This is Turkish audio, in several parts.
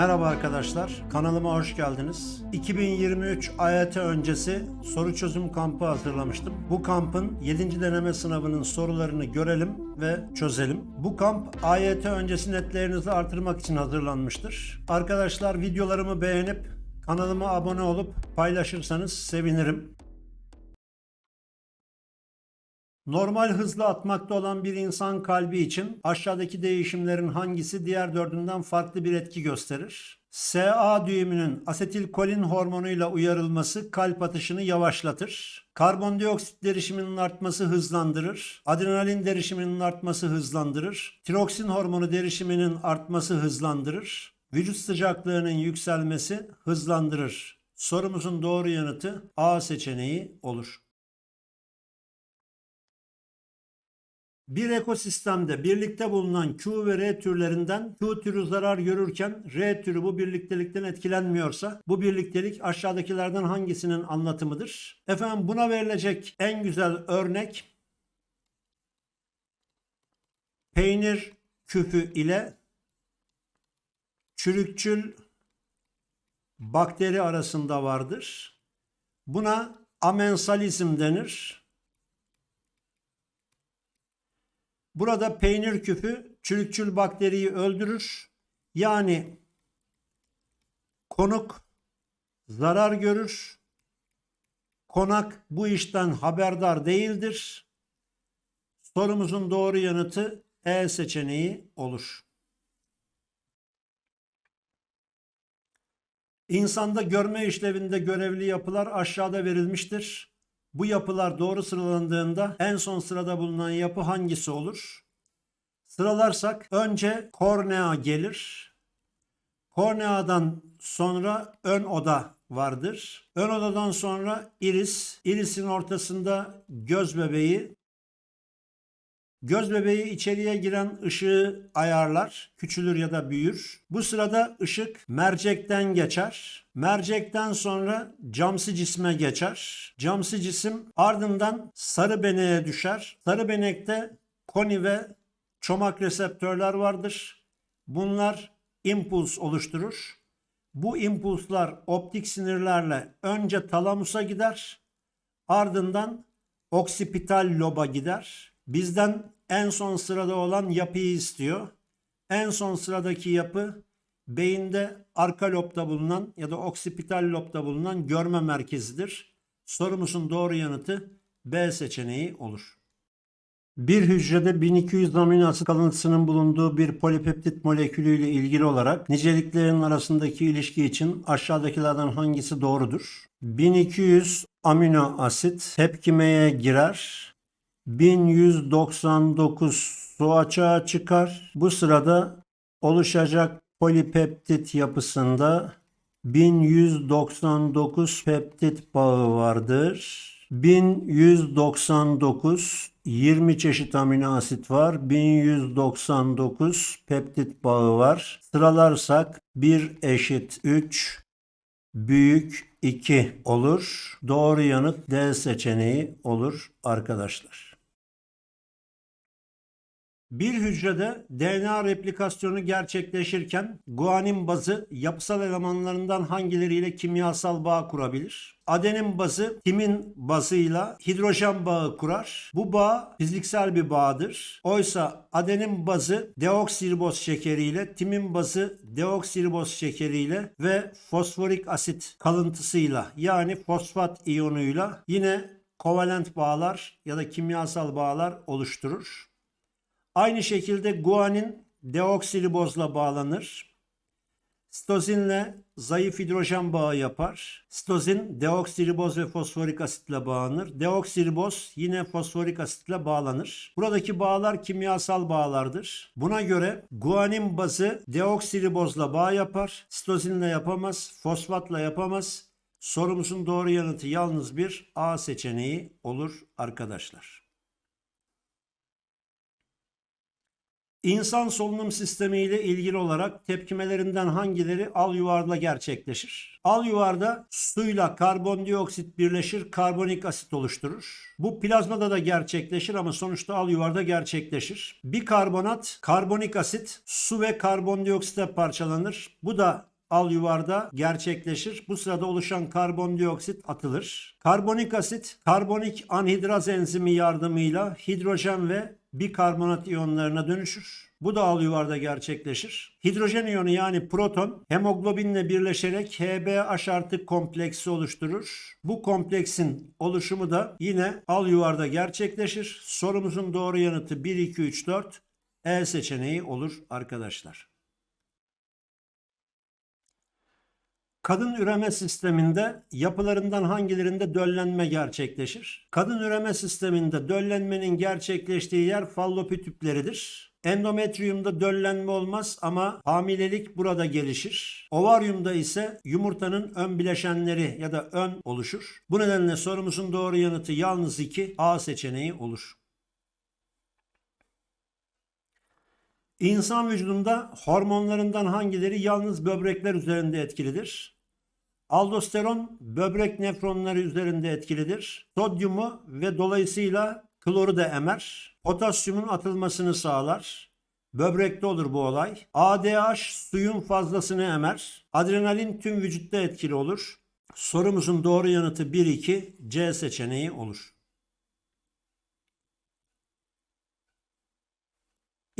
Merhaba arkadaşlar, kanalıma hoş geldiniz. 2023 AYT öncesi soru çözüm kampı hazırlamıştım. Bu kampın 7. deneme sınavının sorularını görelim ve çözelim. Bu kamp AYT öncesi netlerinizi artırmak için hazırlanmıştır. Arkadaşlar videolarımı beğenip kanalıma abone olup paylaşırsanız sevinirim. Normal hızla atmakta olan bir insan kalbi için aşağıdaki değişimlerin hangisi diğer dördünden farklı bir etki gösterir? SA düğümünün asetilkolin hormonuyla uyarılması kalp atışını yavaşlatır. Karbondioksit derişiminin artması hızlandırır. Adrenalin derişiminin artması hızlandırır. Tiroksin hormonu derişiminin artması hızlandırır. Vücut sıcaklığının yükselmesi hızlandırır. Sorumuzun doğru yanıtı A seçeneği olur. Bir ekosistemde birlikte bulunan Q ve R türlerinden Q türü zarar görürken R türü bu birliktelikten etkilenmiyorsa bu birliktelik aşağıdakilerden hangisinin anlatımıdır? Efendim buna verilecek en güzel örnek peynir küpü ile çürükçül bakteri arasında vardır. Buna amensalizm denir. Burada peynir küpü çürükçül bakteriyi öldürür. Yani konuk zarar görür. Konak bu işten haberdar değildir. Sorumuzun doğru yanıtı E seçeneği olur. İnsanda görme işlevinde görevli yapılar aşağıda verilmiştir. Bu yapılar doğru sıralandığında en son sırada bulunan yapı hangisi olur? Sıralarsak önce kornea gelir. Korneadan sonra ön oda vardır. Ön odadan sonra iris. Irisin ortasında göz bebeği. Göz bebeği içeriye giren ışığı ayarlar, küçülür ya da büyür. Bu sırada ışık mercekten geçer. Mercekten sonra camsı cisme geçer. Camsı cisim ardından sarı beneğe düşer. Sarı benekte koni ve çomak reseptörler vardır. Bunlar impuls oluşturur. Bu impulslar optik sinirlerle önce talamusa gider, ardından oksipital loba gider. Bizden en son sırada olan yapıyı istiyor. En son sıradaki yapı beyinde arka lobda bulunan ya da oksipital lobda bulunan görme merkezidir. Sorumuzun doğru yanıtı B seçeneği olur. Bir hücrede 1200 amino asit kalıntısının bulunduğu bir polipeptit molekülü ile ilgili olarak niceliklerin arasındaki ilişki için aşağıdakilerden hangisi doğrudur? 1200 amino asit tepkimeye girer. 1199 su açığa çıkar. Bu sırada oluşacak polipeptit yapısında 1199 peptit bağı vardır. 1199 20 çeşit amino asit var. 1199 peptit bağı var. Sıralarsak 1 eşit 3 büyük 2 olur. Doğru yanıt D seçeneği olur arkadaşlar. Bir hücrede DNA replikasyonu gerçekleşirken guanin bazı yapısal elemanlarından hangileriyle kimyasal bağ kurabilir? Adenin bazı timin bazıyla hidrojen bağı kurar. Bu bağ fiziksel bir bağdır. Oysa adenin bazı deoksiriboz şekeriyle, timin bazı deoksiriboz şekeriyle ve fosforik asit kalıntısıyla yani fosfat iyonuyla yine kovalent bağlar ya da kimyasal bağlar oluşturur. Aynı şekilde guanin deoksiribozla bağlanır. Stozinle zayıf hidrojen bağı yapar. Stozin deoksiriboz ve fosforik asitle bağlanır. Deoksiriboz yine fosforik asitle bağlanır. Buradaki bağlar kimyasal bağlardır. Buna göre guanin bazı deoksiribozla bağ yapar. Stozinle yapamaz, fosfatla yapamaz. Sorumuzun doğru yanıtı yalnız bir A seçeneği olur arkadaşlar. İnsan solunum sistemi ile ilgili olarak tepkimelerinden hangileri al yuvarda gerçekleşir? Al yuvarda suyla karbondioksit birleşir, karbonik asit oluşturur. Bu plazmada da gerçekleşir ama sonuçta al yuvarda gerçekleşir. Bir karbonat, karbonik asit, su ve karbondioksite parçalanır. Bu da al yuvarda gerçekleşir. Bu sırada oluşan karbondioksit atılır. Karbonik asit karbonik anhidraz enzimi yardımıyla hidrojen ve bikarbonat iyonlarına dönüşür. Bu da al yuvarda gerçekleşir. Hidrojen iyonu yani proton hemoglobinle birleşerek HbH artı kompleksi oluşturur. Bu kompleksin oluşumu da yine al yuvarda gerçekleşir. Sorumuzun doğru yanıtı 1, 2, 3, 4 E seçeneği olur arkadaşlar. Kadın üreme sisteminde yapılarından hangilerinde döllenme gerçekleşir? Kadın üreme sisteminde döllenmenin gerçekleştiği yer fallopi tüpleridir. Endometriyumda döllenme olmaz ama hamilelik burada gelişir. Ovaryumda ise yumurtanın ön bileşenleri ya da ön oluşur. Bu nedenle sorumuzun doğru yanıtı yalnız 2 A seçeneği olur. İnsan vücudunda hormonlarından hangileri yalnız böbrekler üzerinde etkilidir? Aldosteron böbrek nefronları üzerinde etkilidir. Sodyumu ve dolayısıyla kloru da emer. Potasyumun atılmasını sağlar. Böbrekte olur bu olay. ADH suyun fazlasını emer. Adrenalin tüm vücutta etkili olur. Sorumuzun doğru yanıtı 1-2 C seçeneği olur.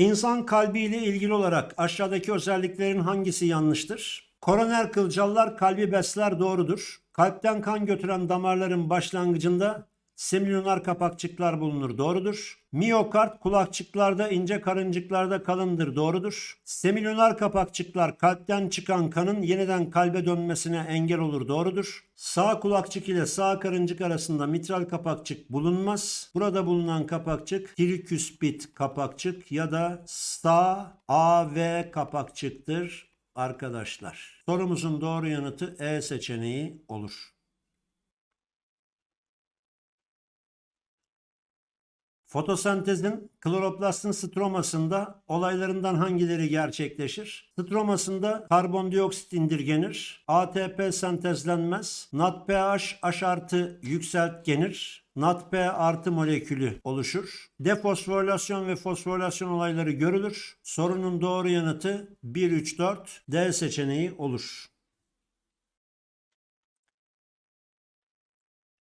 İnsan kalbiyle ilgili olarak aşağıdaki özelliklerin hangisi yanlıştır? Koroner kılcallar kalbi besler doğrudur. Kalpten kan götüren damarların başlangıcında semilünar kapakçıklar bulunur doğrudur. Miyokard kulakçıklarda ince karıncıklarda kalındır doğrudur. Semilünar kapakçıklar kalpten çıkan kanın yeniden kalbe dönmesine engel olur doğrudur. Sağ kulakçık ile sağ karıncık arasında mitral kapakçık bulunmaz. Burada bulunan kapakçık triküspit kapakçık ya da sağ AV kapakçıktır arkadaşlar. Sorumuzun doğru yanıtı E seçeneği olur. Fotosentezin kloroplastin stromasında olaylarından hangileri gerçekleşir? Stromasında karbondioksit indirgenir, ATP sentezlenmez, NADPH H artı yükseltgenir, NADP artı molekülü oluşur. Defosforilasyon ve fosforilasyon olayları görülür. Sorunun doğru yanıtı 1, 3, 4 D seçeneği olur.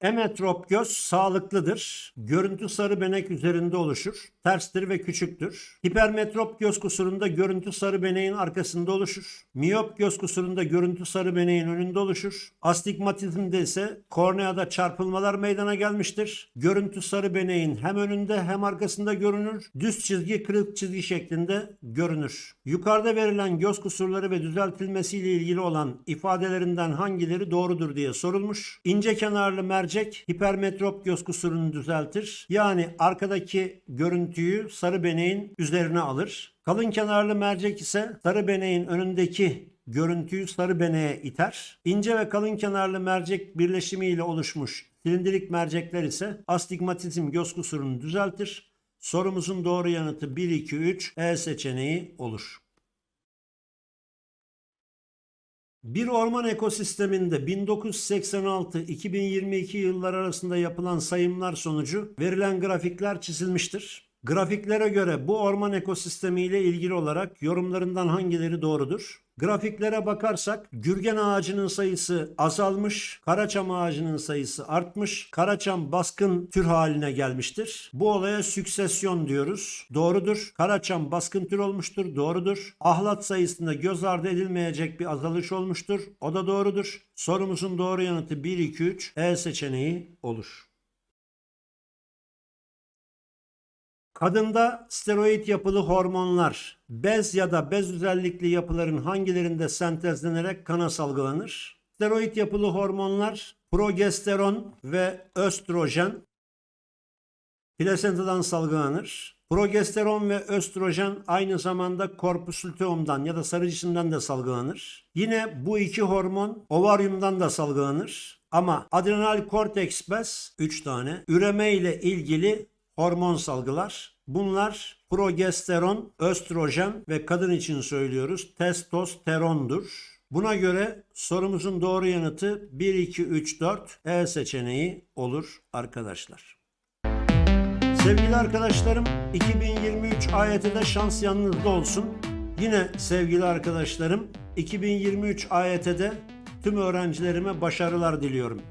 Emetrop göz sağlıklıdır. Görüntü sarı benek üzerinde oluşur. Terstir ve küçüktür. Hipermetrop göz kusurunda görüntü sarı beneğin arkasında oluşur. Miyop göz kusurunda görüntü sarı beneğin önünde oluşur. Astigmatizmde ise korneada çarpılmalar meydana gelmiştir. Görüntü sarı beneğin hem önünde hem arkasında görünür. Düz çizgi kırık çizgi şeklinde görünür. Yukarıda verilen göz kusurları ve düzeltilmesiyle ilgili olan ifadelerinden hangileri doğrudur diye sorulmuş. İnce kenarlı mercek hipermetrop göz kusurunu düzeltir. Yani arkadaki görüntüyü sarı beneğin üzerine alır. Kalın kenarlı mercek ise sarı beneğin önündeki görüntüyü sarı beneğe iter. İnce ve kalın kenarlı mercek birleşimiyle oluşmuş silindirik mercekler ise astigmatizm göz kusurunu düzeltir. Sorumuzun doğru yanıtı 1, 2, 3 E seçeneği olur. Bir orman ekosisteminde 1986-2022 yıllar arasında yapılan sayımlar sonucu verilen grafikler çizilmiştir. Grafiklere göre bu orman ekosistemi ile ilgili olarak yorumlarından hangileri doğrudur? Grafiklere bakarsak gürgen ağacının sayısı azalmış, karaçam ağacının sayısı artmış, karaçam baskın tür haline gelmiştir. Bu olaya süksesyon diyoruz. Doğrudur. Karaçam baskın tür olmuştur. Doğrudur. Ahlat sayısında göz ardı edilmeyecek bir azalış olmuştur. O da doğrudur. Sorumuzun doğru yanıtı 1, 2, 3 E seçeneği olur. Kadında steroid yapılı hormonlar bez ya da bez özellikli yapıların hangilerinde sentezlenerek kana salgılanır? Steroid yapılı hormonlar progesteron ve östrojen plasentadan salgılanır. Progesteron ve östrojen aynı zamanda korpus luteumdan ya da sarı cisimden de salgılanır. Yine bu iki hormon ovaryumdan da salgılanır. Ama adrenal korteks bez 3 tane üreme ile ilgili hormon salgılar. Bunlar progesteron, östrojen ve kadın için söylüyoruz testosterondur. Buna göre sorumuzun doğru yanıtı 1, 2, 3, 4 E seçeneği olur arkadaşlar. Sevgili arkadaşlarım 2023 AYT'de şans yanınızda olsun. Yine sevgili arkadaşlarım 2023 AYT'de tüm öğrencilerime başarılar diliyorum.